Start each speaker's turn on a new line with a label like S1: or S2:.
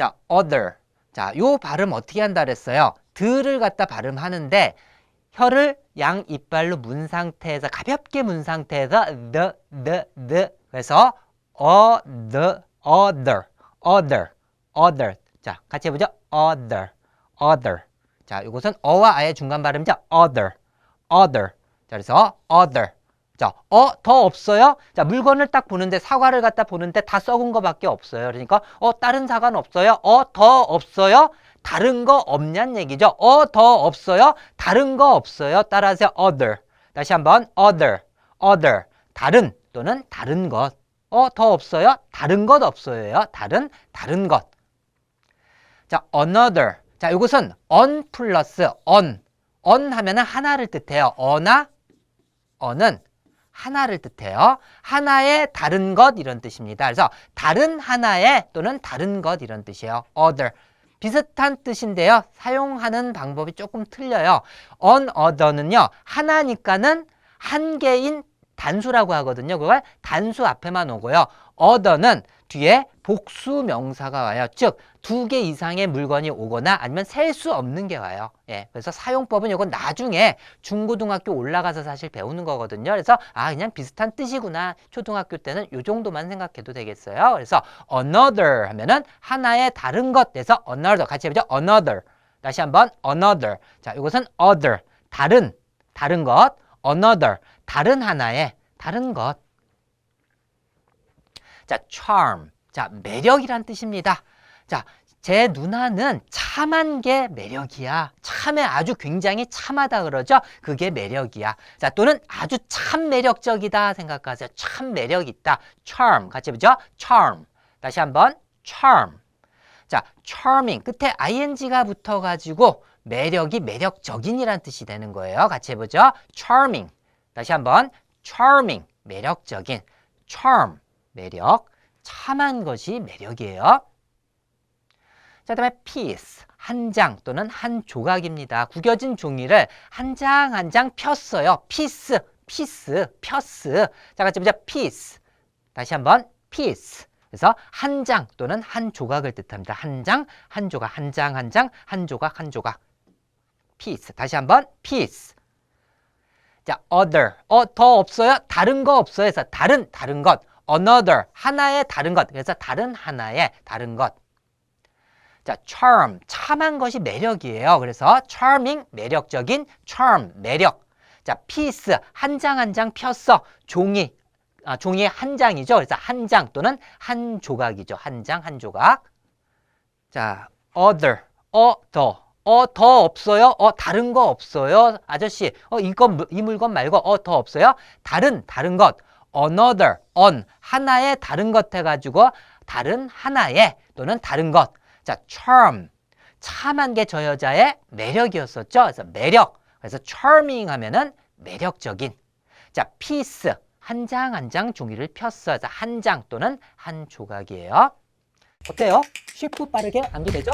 S1: 자, other. 자, 요 발음 어떻게 한다 그랬어요? 들을 갖다 발음하는데 혀를 양 이빨로 문 상태에서 가볍게 문 상태에서 the the the 그래서 other other other other 자, 같이 해 보죠. other other. 자, 이것은 어와 아의 중간 발음이죠. other other. 자, 그래서 other. 자, 어, 더 없어요? 자, 물건을 딱 보는데, 사과를 갖다 보는데 다 썩은 거밖에 없어요. 그러니까, 어, 다른 사과는 없어요? 어, 더 없어요? 다른 거 없냔 얘기죠. 어, 더 없어요? 다른 거 없어요? 따라하세요. other. 다시 한번, other, other. 다른 또는 다른 것. 어, 더 없어요? 다른 것 없어요. 다른, 다른 것. 자, another. 자, 이것은 on 플러스 on. on 하면은 하나를 뜻해요. 어나, 어는 하나를 뜻해요. 하나의 다른 것 이런 뜻입니다. 그래서 다른 하나의 또는 다른 것 이런 뜻이에요. other. 비슷한 뜻인데요. 사용하는 방법이 조금 틀려요. on other는요. 하나니까는 한 개인 단수라고 하거든요. 그걸 단수 앞에만 오고요. other는 뒤에 복수 명사가 와요. 즉, 두 개 이상의 물건이 오거나 아니면 셀 수 없는 게 와요. 예. 그래서 사용법은 이건 나중에 중고등학교 올라가서 사실 배우는 거거든요. 그래서 아, 그냥 비슷한 뜻이구나. 초등학교 때는 요 정도만 생각해도 되겠어요. 그래서 another 하면은 하나의 다른 것 돼서 another 같이 해보죠. another. 다시 한번 another. 자, 이것은 other. 다른 다른 것. another. 다른 하나의 다른 것. 자, charm. 자, 매력이란 뜻입니다. 자, 제 누나는 참한 게 매력이야. 참에 아주 굉장히 참하다 그러죠? 그게 매력이야. 자, 또는 아주 참 매력적이다 생각하세요. 참 매력 있다. charm. 같이 해보죠? charm. 다시 한번 charm. 자, charming. 끝에 ing가 붙어 가지고 매력이 매력적인이란 뜻이 되는 거예요. 같이 해 보죠? charming. 다시 한번 charming. 매력적인. charm. 매력. 참한 것이 매력이에요. 자, 다음에 piece. 한 장 또는 한 조각입니다. 구겨진 종이를 한 장 한 장 폈어요. piece, piece, 폈스. 자, 같이 보자. piece. 다시 한번 piece. 그래서 한 장 또는 한 조각을 뜻합니다. 한 장, 한 조각, 한 장, 한 장, 한 조각, 한 조각. piece. 다시 한번 piece. 자, other. 어, 더 없어요? 다른 거 없어요? 해서 다른, 다른 것. Another. 하나의 다른 것. 그래서 다른 하나의 다른 것. 자, charm. 참한 것이 매력이에요. 그래서 charming. 매력적인 charm. 매력. 자, piece. 한 장 한 장 폈어. 종이. 아, 종이의 한 장이죠. 그래서 한 장 또는 한 조각이죠. 한 장, 한 조각. 자, other. 어, 더. 어, 더 없어요? 어, 다른 거 없어요? 아저씨, 어, 이건, 이 물건 말고, 어, 더 없어요? 다른, 다른 것. Another, on. 하나의 다른 것 해가지고, 다른 하나의 또는 다른 것. 자, charm. 참한 게 저 여자의 매력이었었죠. 그래서 매력. 그래서 charming 하면은 매력적인. 자, piece. 한 장 한장 종이를 폈어. 한장 또는 한 조각이에요. 어때요? 쉽고 빠르게 암기되죠?